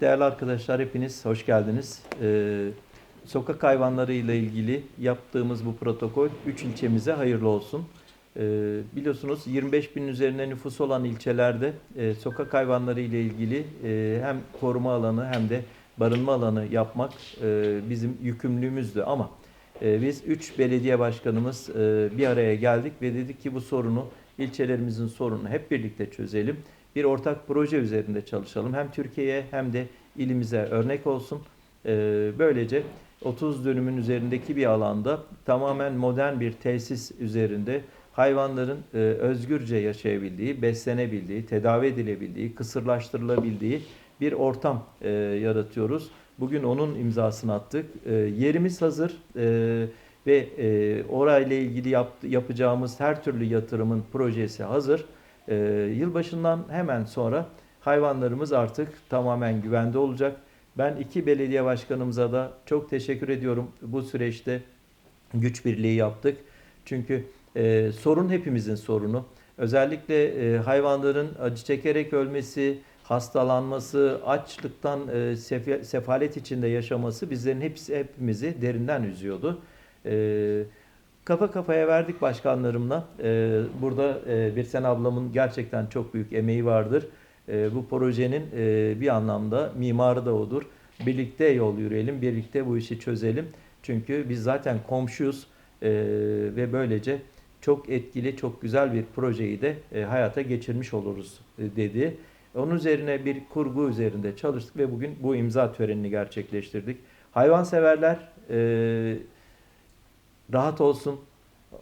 Değerli arkadaşlar hepiniz hoş geldiniz. Ee, sokak hayvanları ile ilgili yaptığımız bu protokol 3 ilçemize hayırlı olsun. Ee, biliyorsunuz 25 bin üzerine nüfus olan ilçelerde e, sokak hayvanları ile ilgili e, hem koruma alanı hem de barınma alanı yapmak e, bizim yükümlülüğümüzdü ama e, biz 3 belediye başkanımız e, bir araya geldik ve dedik ki bu sorunu ilçelerimizin sorununu hep birlikte çözelim bir ortak proje üzerinde çalışalım. Hem Türkiye'ye hem de ilimize örnek olsun. Ee, Böylece 30 dönümün üzerindeki bir alanda tamamen modern bir tesis üzerinde hayvanların e, özgürce yaşayabildiği, beslenebildiği, tedavi edilebildiği, kısırlaştırılabildiği bir ortam e, yaratıyoruz. Bugün onun imzasını attık. E, Yerimiz hazır ve orayla ilgili yap- yapacağımız her türlü yatırımın projesi hazır. Ee, yılbaşından hemen sonra hayvanlarımız artık tamamen güvende olacak. Ben iki belediye başkanımıza da çok teşekkür ediyorum. Bu süreçte güç birliği yaptık. Çünkü e, sorun hepimizin sorunu. Özellikle e, hayvanların acı çekerek ölmesi, hastalanması, açlıktan e, sefa- sefalet içinde yaşaması bizlerin hepsi hepimizi derinden üzüyordu. E, Kafa kafaya verdik başkanlarımla. Ee, burada e, Birsen ablamın gerçekten çok büyük emeği vardır. Ee, bu projenin e, bir anlamda mimarı da odur. Birlikte yol yürüyelim, birlikte bu işi çözelim. Çünkü biz zaten komşuyuz Ee, ve böylece çok etkili, çok güzel bir projeyi de e, hayata geçirmiş oluruz e, dedi. Onun üzerine bir kurgu üzerinde çalıştık ve bugün bu imza törenini gerçekleştirdik. Hayvanseverler e, rahat olsun.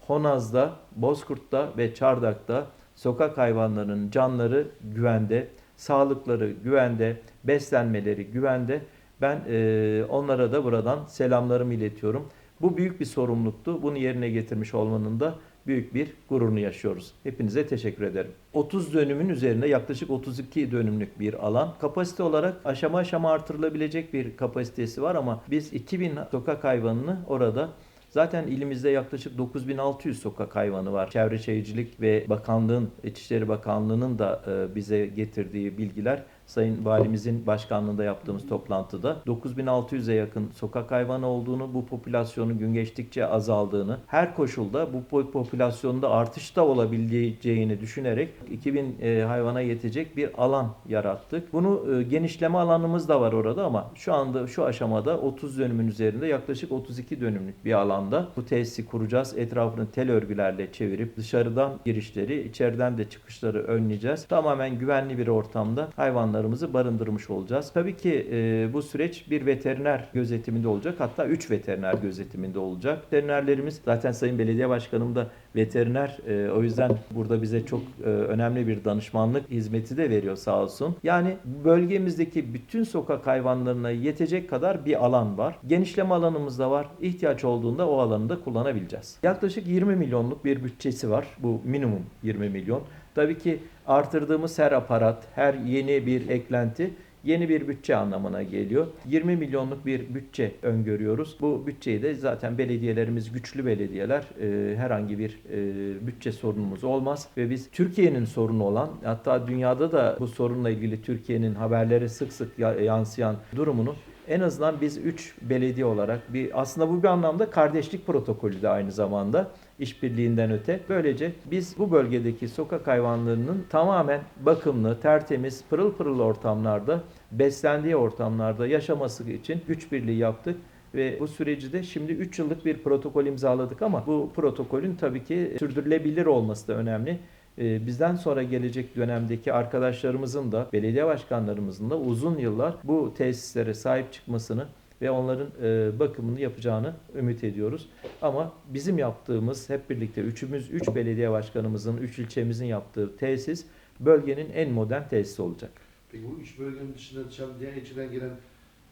Honaz'da, Bozkurt'ta ve Çardak'ta sokak hayvanlarının canları güvende, sağlıkları güvende, beslenmeleri güvende. Ben e, onlara da buradan selamlarımı iletiyorum. Bu büyük bir sorumluluktu. Bunu yerine getirmiş olmanın da büyük bir gururunu yaşıyoruz. Hepinize teşekkür ederim. 30 dönümün üzerinde yaklaşık 32 dönümlük bir alan. Kapasite olarak aşama aşama artırılabilecek bir kapasitesi var ama biz 2000 sokak hayvanını orada Zaten ilimizde yaklaşık 9600 sokak hayvanı var. Çevre Şehircilik ve Bakanlığın, İçişleri Bakanlığı'nın da e, bize getirdiği bilgiler Sayın Valimizin başkanlığında yaptığımız toplantıda 9600'e yakın sokak hayvanı olduğunu, bu popülasyonun gün geçtikçe azaldığını, her koşulda bu po- popülasyonda artış da olabileceğini düşünerek 2000 e, hayvana yetecek bir alan yarattık. Bunu e, genişleme alanımız da var orada ama şu anda şu aşamada 30 dönümün üzerinde yaklaşık 32 dönümlük bir alanda bu tesisi kuracağız. Etrafını tel örgülerle çevirip dışarıdan girişleri, içeriden de çıkışları önleyeceğiz. Tamamen güvenli bir ortamda hayvanlarımızı barındırmış olacağız. Tabii ki e, bu süreç bir veteriner gözetiminde olacak. Hatta 3 veteriner gözetiminde olacak. Veterinerlerimiz zaten Sayın Belediye Başkanım da veteriner. E, o yüzden burada bize çok e, önemli bir danışmanlık hizmeti de veriyor sağ olsun. Yani bölgemizdeki bütün sokak hayvanlarına yetecek kadar bir alan var. Genişleme alanımız da var. İhtiyaç olduğunda o alanı da kullanabileceğiz. Yaklaşık 20 milyonluk bir bütçesi var. Bu minimum 20 milyon. Tabii ki artırdığımız her aparat, her yeni bir eklenti yeni bir bütçe anlamına geliyor. 20 milyonluk bir bütçe öngörüyoruz. Bu bütçeyi de zaten belediyelerimiz güçlü belediyeler e, herhangi bir e, bütçe sorunumuz olmaz ve biz Türkiye'nin sorunu olan hatta dünyada da bu sorunla ilgili Türkiye'nin haberlere sık sık ya- yansıyan durumunu en azından biz 3 belediye olarak bir aslında bu bir anlamda kardeşlik protokolü de aynı zamanda işbirliğinden öte. Böylece biz bu bölgedeki sokak hayvanlarının tamamen bakımlı, tertemiz, pırıl pırıl ortamlarda, beslendiği ortamlarda yaşaması için güç birliği yaptık. Ve bu süreci de şimdi 3 yıllık bir protokol imzaladık ama bu protokolün tabii ki sürdürülebilir olması da önemli. Ee, Bizden sonra gelecek dönemdeki arkadaşlarımızın da, belediye başkanlarımızın da uzun yıllar bu tesislere sahip çıkmasını ve onların e, bakımını yapacağını ümit ediyoruz. Ama bizim yaptığımız hep birlikte üçümüz, üç belediye başkanımızın, üç ilçemizin yaptığı tesis bölgenin en modern tesisi olacak. Peki bu üç bölgenin dışında dışarı diğer ilçeden gelen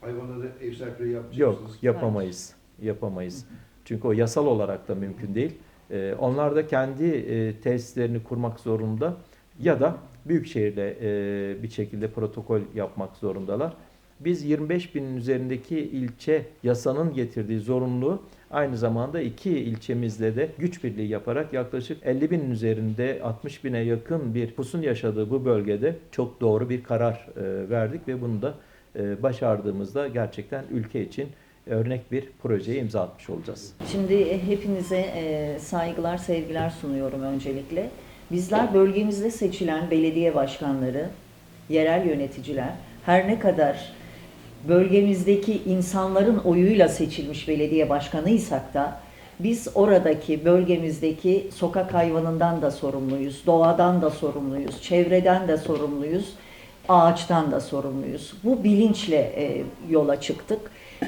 hayvanlara ev sahipliği yapacak Yok, mısınız? yapamayız. Yapamayız. Çünkü o yasal olarak da mümkün değil. Ee, onlar da kendi e, tesislerini kurmak zorunda ya da büyükşehirle e, bir şekilde protokol yapmak zorundalar. Biz 25 binin üzerindeki ilçe yasanın getirdiği zorunluluğu aynı zamanda iki ilçemizle de güç birliği yaparak yaklaşık 50 binin üzerinde 60 bine yakın bir pusun yaşadığı bu bölgede çok doğru bir karar e, verdik ve bunu da e, başardığımızda gerçekten ülke için örnek bir projeye imza atmış olacağız. Şimdi e, hepinize saygılar, sevgiler sunuyorum öncelikle. Bizler bölgemizde seçilen belediye başkanları, yerel yöneticiler her ne kadar bölgemizdeki insanların oyuyla seçilmiş belediye başkanıysak da biz oradaki bölgemizdeki sokak hayvanından da sorumluyuz, doğadan da sorumluyuz, çevreden de sorumluyuz, ağaçtan da sorumluyuz. Bu bilinçle e, yola çıktık.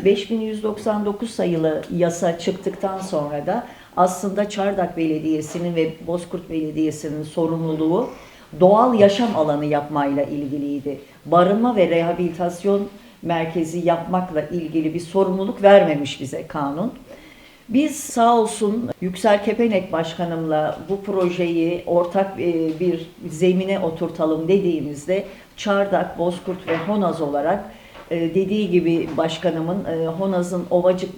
5199 sayılı yasa çıktıktan sonra da aslında Çardak Belediyesi'nin ve Bozkurt Belediyesi'nin sorumluluğu doğal yaşam alanı yapmayla ilgiliydi. Barınma ve rehabilitasyon merkezi yapmakla ilgili bir sorumluluk vermemiş bize kanun. Biz sağ olsun Yüksel Kepenek Başkanımla bu projeyi ortak e, bir zemine oturtalım dediğimizde Çardak, Bozkurt ve Honaz olarak e, dediği gibi başkanımın e, Honaz'ın Ovacık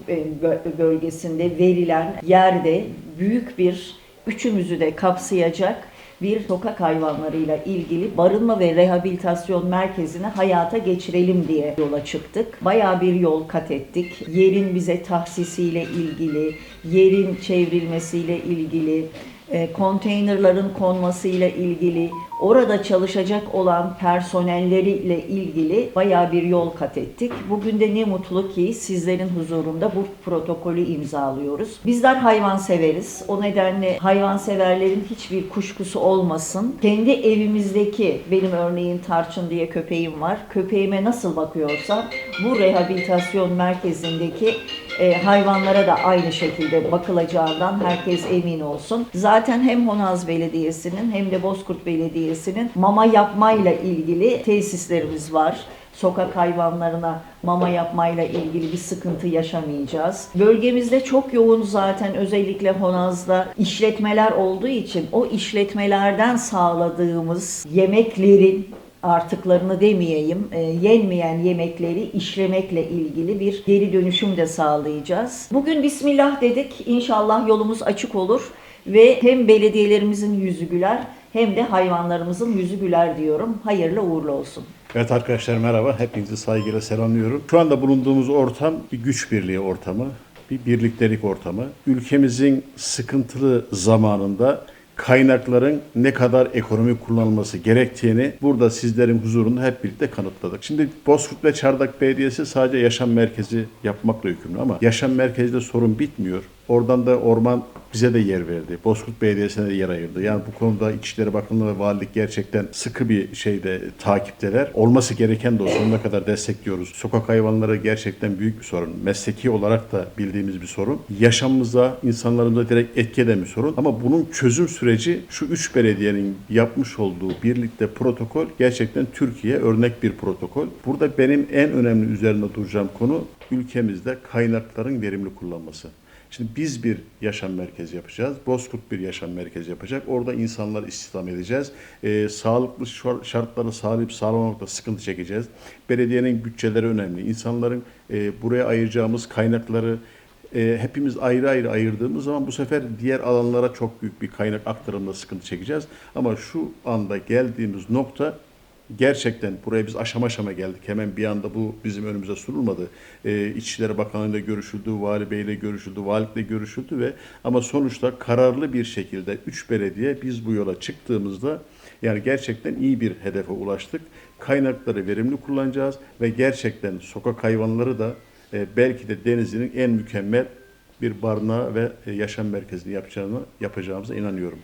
bö- bölgesinde verilen yerde büyük bir üçümüzü de kapsayacak bir sokak hayvanlarıyla ilgili barınma ve rehabilitasyon merkezini hayata geçirelim diye yola çıktık. Bayağı bir yol kat ettik. Yerin bize tahsisiyle ilgili, yerin çevrilmesiyle ilgili, e, konteynerların konmasıyla ilgili, orada çalışacak olan personelleriyle ilgili bayağı bir yol kat ettik. Bugün de ne mutlu ki sizlerin huzurunda bu protokolü imzalıyoruz. Bizler hayvan severiz. O nedenle hayvanseverlerin hiçbir kuşkusu olmasın. Kendi evimizdeki, benim örneğin Tarçın diye köpeğim var. Köpeğime nasıl bakıyorsam bu rehabilitasyon merkezindeki e, hayvanlara da aynı şekilde bakılacağından herkes emin olsun. Zaten hem Honaz Belediyesi'nin hem de Bozkurt Belediyesi'nin mama yapmayla ilgili tesislerimiz var. Sokak hayvanlarına mama yapmayla ilgili bir sıkıntı yaşamayacağız. Bölgemizde çok yoğun zaten özellikle Honaz'da işletmeler olduğu için o işletmelerden sağladığımız yemeklerin artıklarını demeyeyim, e, yenmeyen yemekleri işlemekle ilgili bir geri dönüşüm de sağlayacağız. Bugün Bismillah dedik, İnşallah yolumuz açık olur ve hem belediyelerimizin yüzü güler hem de hayvanlarımızın yüzü güler diyorum. Hayırlı uğurlu olsun. Evet arkadaşlar merhaba. Hepinizi saygıyla selamlıyorum. Şu anda bulunduğumuz ortam bir güç birliği ortamı, bir birliktelik ortamı. Ülkemizin sıkıntılı zamanında kaynakların ne kadar ekonomi kullanılması gerektiğini burada sizlerin huzurunda hep birlikte kanıtladık. Şimdi Bozkurt ve Çardak Belediyesi sadece yaşam merkezi yapmakla yükümlü ama yaşam merkezinde sorun bitmiyor. Oradan da orman bize de yer verdi. Bozkurt Belediyesi'ne de yer ayırdı. Yani bu konuda İçişleri Bakanlığı ve Valilik gerçekten sıkı bir şeyde takipteler. Olması gereken de o sonuna kadar destekliyoruz. Sokak hayvanları gerçekten büyük bir sorun. Mesleki olarak da bildiğimiz bir sorun. Yaşamımıza, insanlarımıza direkt etki eden bir sorun. Ama bunun çözüm süreci şu üç belediyenin yapmış olduğu birlikte protokol gerçekten Türkiye örnek bir protokol. Burada benim en önemli üzerinde duracağım konu ülkemizde kaynakların verimli kullanması. Şimdi biz bir yaşam merkezi yapacağız. Bozkurt bir yaşam merkezi yapacak. Orada insanlar istihdam edeceğiz. Ee, sağlıklı şar- şartları sağlayıp sağlamamakta sıkıntı çekeceğiz. Belediyenin bütçeleri önemli. İnsanların e, buraya ayıracağımız kaynakları e, hepimiz ayrı ayrı ayırdığımız zaman bu sefer diğer alanlara çok büyük bir kaynak aktarımında sıkıntı çekeceğiz. Ama şu anda geldiğimiz nokta gerçekten buraya biz aşama aşama geldik. Hemen bir anda bu bizim önümüze sunulmadı. Ee, İçişleri Bakanlığı'yla görüşüldü, Vali Bey'le görüşüldü, Valilikle görüşüldü ve ama sonuçta kararlı bir şekilde üç belediye biz bu yola çıktığımızda yani gerçekten iyi bir hedefe ulaştık. Kaynakları verimli kullanacağız ve gerçekten sokak hayvanları da e, belki de Denizli'nin en mükemmel bir barınağı ve e, yaşam merkezini yapacağını yapacağımıza inanıyorum.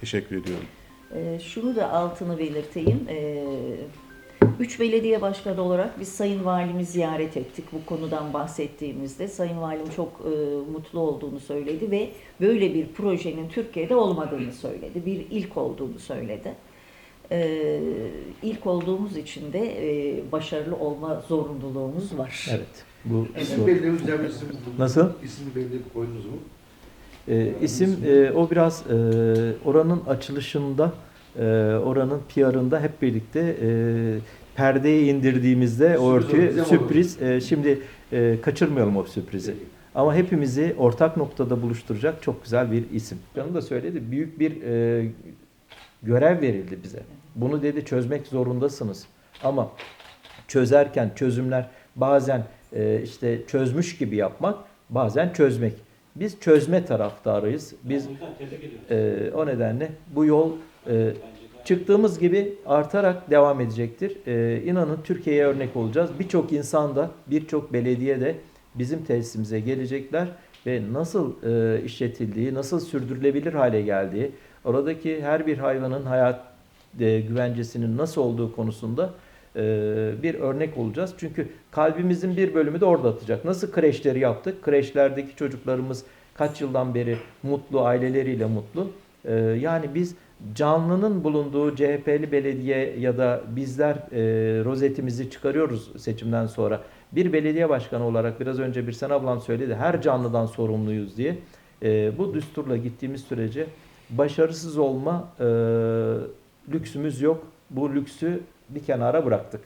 Teşekkür ediyorum. Ee, şunu da altını belirteyim. Ee, Üç belediye başkanı olarak biz Sayın Valimi ziyaret ettik bu konudan bahsettiğimizde. Sayın Valim çok e, mutlu olduğunu söyledi ve böyle bir projenin Türkiye'de olmadığını söyledi. Bir ilk olduğunu söyledi. Ee, ilk olduğumuz için de e, başarılı olma zorunluluğumuz var. Evet. Bu İsim belirlediğimiz isim bu- Nasıl? İsmini belirleyip koydunuz mu? Ee, isim e, o biraz e, oranın açılışında, e, oranın PR'ında hep birlikte e, perdeyi indirdiğimizde o Sürpriz örtü olacak ama sürpriz. e, şimdi e, kaçırmayalım o sürprizi. Ama hepimizi ortak noktada buluşturacak çok güzel bir isim. Canım da söyledi. Büyük bir e, görev verildi bize. Bunu dedi çözmek zorundasınız. Ama çözerken çözümler bazen e, işte çözmüş gibi yapmak, bazen çözmek. Biz çözme taraftarıyız. Biz e, o nedenle bu yol e, çıktığımız gibi artarak devam edecektir. E, inanın Türkiye'ye örnek olacağız. Birçok insan da, birçok belediye de bizim tesisimize gelecekler ve nasıl e, işletildiği, nasıl sürdürülebilir hale geldiği, oradaki her bir hayvanın hayat e, güvencesinin nasıl olduğu konusunda bir örnek olacağız. Çünkü kalbimizin bir bölümü de orada atacak. Nasıl kreşleri yaptık? Kreşlerdeki çocuklarımız kaç yıldan beri mutlu, aileleriyle mutlu. E, yani biz canlının bulunduğu CHP'li belediye ya da bizler e, rozetimizi çıkarıyoruz seçimden sonra. Bir belediye başkanı olarak biraz önce bir sen ablan söyledi her canlıdan sorumluyuz diye. E, bu düsturla gittiğimiz sürece başarısız olma e, lüksümüz yok. Bu lüksü bir kenara bıraktık.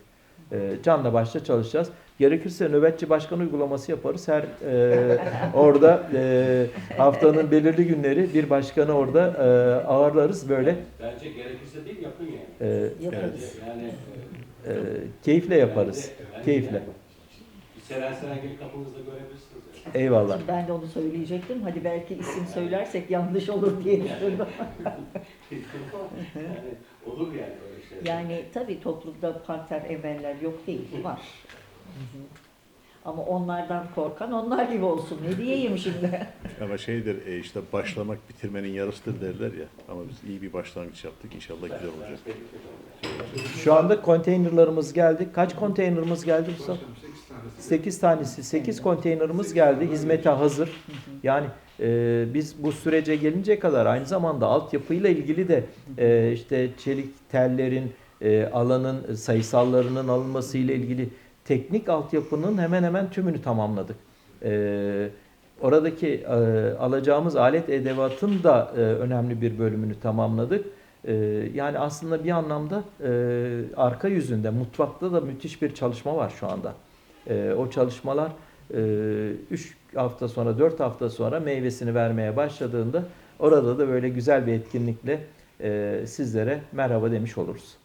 E, canla başla çalışacağız. Gerekirse nöbetçi başkan uygulaması yaparız. Her e, orada e, haftanın belirli günleri bir başkanı orada e, ağırlarız böyle. Bence gerekirse değil yapın yani. E, Yaparız. Yani e, keyifle yaparız. bence- bence Keyifle. yani. Bir Seren Seren gelip kapınızda görebilirsiniz. Eyvallah. Ben de onu söyleyecektim. Hadi belki isim söylersek yanlış olur diye düşündüm. yani olur yani böyle şeyler. Yani tabii toplumda panter emeller yok değil, var. Ama onlardan korkan onlar gibi olsun. Ne diyeyim şimdi? Ama şeydir e, işte başlamak bitirmenin yarısıdır derler ya. Ama biz iyi bir başlangıç yaptık. İnşallah güzel olacak. Şu anda konteynerlarımız geldi. Kaç konteynerımız geldi Mustafa? Başkanım 8 tanesi. 8 tanesi, 8 konteynerımız geldi. Hizmete hazır. Yani e, biz bu sürece gelince kadar aynı zamanda altyapıyla ilgili de e, işte çelik tellerin e, alanın sayısallarının alınması ile ilgili teknik altyapının hemen hemen tümünü tamamladık. E, oradaki e, alacağımız alet edevatın da e, önemli bir bölümünü tamamladık. E, yani aslında bir anlamda e, arka yüzünde mutfakta da müthiş bir çalışma var şu anda. E, o çalışmalar 3 hafta sonra 4 hafta sonra meyvesini vermeye başladığında orada da böyle güzel bir etkinlikle e, sizlere merhaba demiş oluruz.